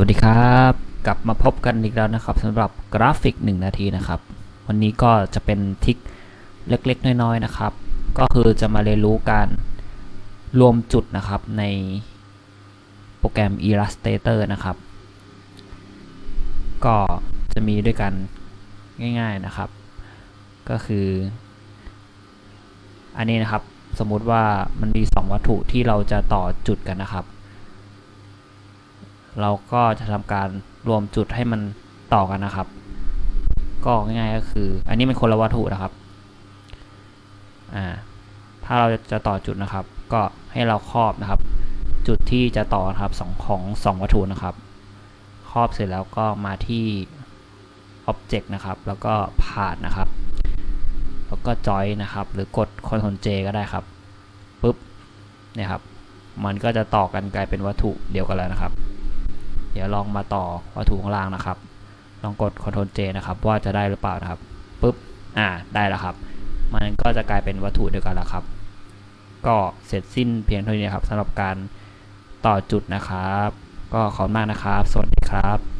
วัสดีครับ กลับมาพบกันอีกแล้วนะครับสำหรับกราฟิก 1 นาทีนะครับ วันนี้ก็จะเป็นทิกเล็กๆ น้อยๆนะครับ ก็คือจะมาเรียนรู้การรวมจุดนะครับในโปรแกรม Illustrator นะครับ ก็จะมีด้วยกันง่าย ๆนะครับ ก็คือ อันนี้นะครับสมมุติว่ามันมี 2 วัตถุที่เราจะต่อจุดกันนะครับ เราก็จะทำการรวมจุดให้มันต่อกันนะครับ ก็ง่ายๆก็คือ อันนี้เป็นคนละวัตถุนะครับอ่าถ้าเราจะต่อจุดนะครับ ก็ให้เราครอบนะครับ จุดที่จะต่อนะครับสองของสองวัตถุนะครับ ครอบเสร็จแล้วก็มาที่ Object นะครับ แล้วก็ผ่านนะครับ แล้วก็ Join นะครับ หรือกด Ctrl J ก็ได้ครับปุ๊บเนี่ยครับ มันก็จะต่อกันกลายเป็นวัตถุเดียวกันแล้วนะครับ เดี๋ยวลองมาต่อวัตถุข้างล่างนะครับ ลองกด Ctrl J นะครับว่าจะได้หรือเปล่านะครับปุ๊บอ่าได้แล้วครับ มันก็จะกลายเป็นวัตถุเดียวกันแล้วครับ ก็เสร็จสิ้นเพียงเท่านี้ครับสำหรับการต่อจุดนะครับ ก็ขอบคุณมากนะครับ สวัสดีครับ